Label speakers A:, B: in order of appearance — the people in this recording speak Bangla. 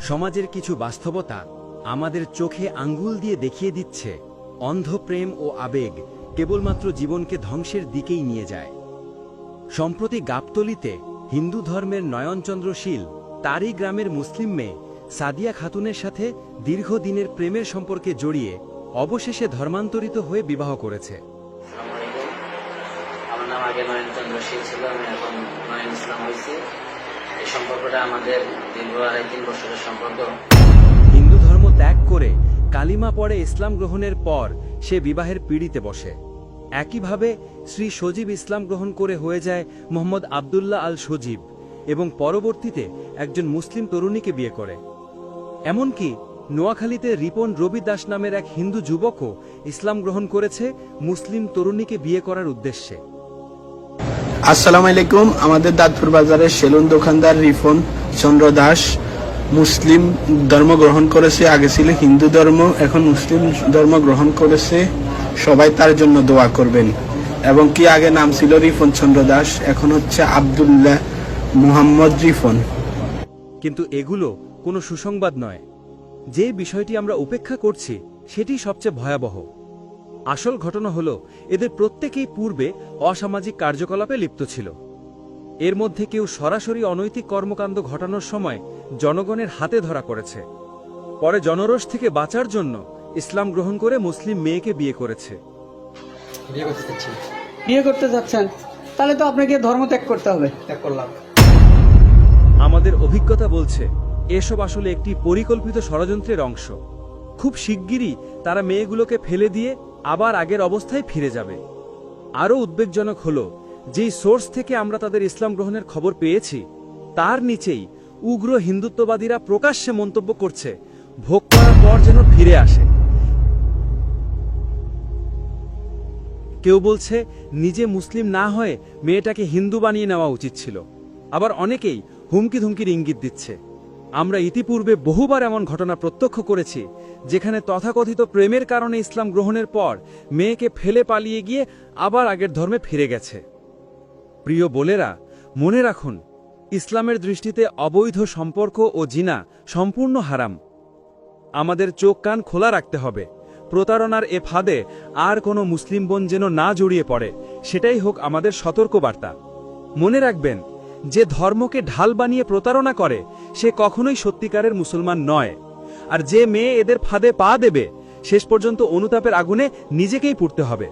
A: সমাজের কিছু বাস্তবতা আমাদের চোখে আঙ্গুল দিয়ে দেখিয়ে দিচ্ছে, অন্ধ প্রেম ও আবেগ কেবলমাত্র জীবনকে ধ্বংসের দিকেই নিয়ে যায়। সম্প্রতি গাবতলিতে হিন্দু ধর্মের নয়নচন্দ্র শীল তারই গ্রামের মুসলিম মেয়ে সাদিয়া খাতুনের সাথে দীর্ঘদিনের প্রেমের সম্পর্কে জড়িয়ে অবশেষে ধর্মান্তরিত হয়ে বিবাহ করেছে।
B: আমার নাম আগে নয়ন চন্দ্র শীল ছিল, আমি এখন নয়ন ইসলাম হয়েছি
A: হিন্দু ধর্ম ত্যাগ করে কালিমা পড়ে ইসলাম গ্রহণের পর সে বিবাহের পিড়িতে বসে। একইভাবে শ্রী সজীব ইসলাম গ্রহণ করে হয়ে যায় মোহাম্মদ আবদুল্লাহ আল সজীব এবং পরবর্তীতে একজন মুসলিম তরুণীকে বিয়ে করে। এমনকি নোয়াখালীতে রিপন রবি দাস নামের এক হিন্দু যুবকও ইসলাম গ্রহণ করেছে মুসলিম তরুণীকে বিয়ে করার উদ্দেশ্যে।
C: আসসালামু আলাইকুম, আমাদের দাঁতপুর বাজারের সেলুন দোকানদার রিফন চন্দ্র দাস। মুসলিম ধর্ম গ্রহণ করেছে, আগে ছিল হিন্দু ধর্ম, এখন মুসলিম ধর্ম গ্রহণ করেছে। সবাই তার জন্য দোয়া করবেন। এবং কি আগে নাম ছিল রিফন চন্দ্র দাস, এখন হচ্ছে আব্দুল্লাহ মুহাম্মদ রিফন।
A: কিন্তু এগুলো কোনো সুসংবাদ নয়। যে বিষয়টি আমরা উপেক্ষা করছি, সেটি সবচেয়ে ভয়াবহ। আসল ঘটনা হল এদের প্রত্যেকেই পূর্বে অসামাজিক কার্যকলাপে লিপ্ত ছিল। এর মধ্যে কেউ সরাসরি অনৈতিক কর্মকাণ্ড ঘটানোর সময় জনগণের হাতে ধরা করেছে পরে জনরোষ থেকে বাঁচার জন্য ইসলাম গ্রহণ করে মুসলিম মেয়েকে বিয়ে করেছে।
D: বিয়ে করতে যাচ্ছেন তাহলে তো আপনাকে ধর্ম ত্যাগ করতে হবে। ত্যাগ করলাম।
A: আমাদের অভিজ্ঞতা বলছে এসব আসলে একটি পরিকল্পিত ষড়যন্ত্রের অংশ। খুব শিগগিরই তারা মেয়েগুলোকে ফেলে দিয়ে আবার আগের অবস্থায় ফিরে যাবে। আরও উদ্বেগজনক হল, যেই সোর্স থেকে আমরা তাদের ইসলাম গ্রহণের খবর পেয়েছি, তার নিচেই উগ্র হিন্দুত্ববাদীরা প্রকাশ্যে মন্তব্য করছে, ভোগ করার পর যেন ফিরে আসে। কেউ বলছে, নিজে মুসলিম না হয়ে মেয়েটাকে হিন্দু বানিয়ে নেওয়া উচিত ছিল। আবার অনেকেই হুমকি ধুমকির ইঙ্গিত দিচ্ছে। আমরা ইতিপূর্বে বহুবার এমন ঘটনা প্রত্যক্ষ করেছি যেখানে তথাকথিত প্রেমের কারণে ইসলাম গ্রহণের পর মেয়েকে ফেলে পালিয়ে গিয়ে আবার আগের ধর্মে ফিরে গেছে। প্রিয় বোলেরা মনে রাখুন, ইসলামের দৃষ্টিতে অবৈধ সম্পর্ক ও জিনা সম্পূর্ণ হারাম। আমাদের চোখ কান খোলা রাখতে হবে। প্রতারণার এ ফাঁদে আর কোনো মুসলিম বোন যেন না জড়িয়ে পড়ে, সেটাই হোক আমাদের সতর্কবার্তা। মনে রাখবেন, যে ধর্মকে ঢাল বানিয়ে প্রতারণা করে, সে কখনোই সত্যিকারের মুসলমান নয়। আর যে মেয়ে এদের ফাঁদে পা দেবে শেষ পর্যন্ত অনুতাপের আগুনে নিজেকেই পুড়তে হবে।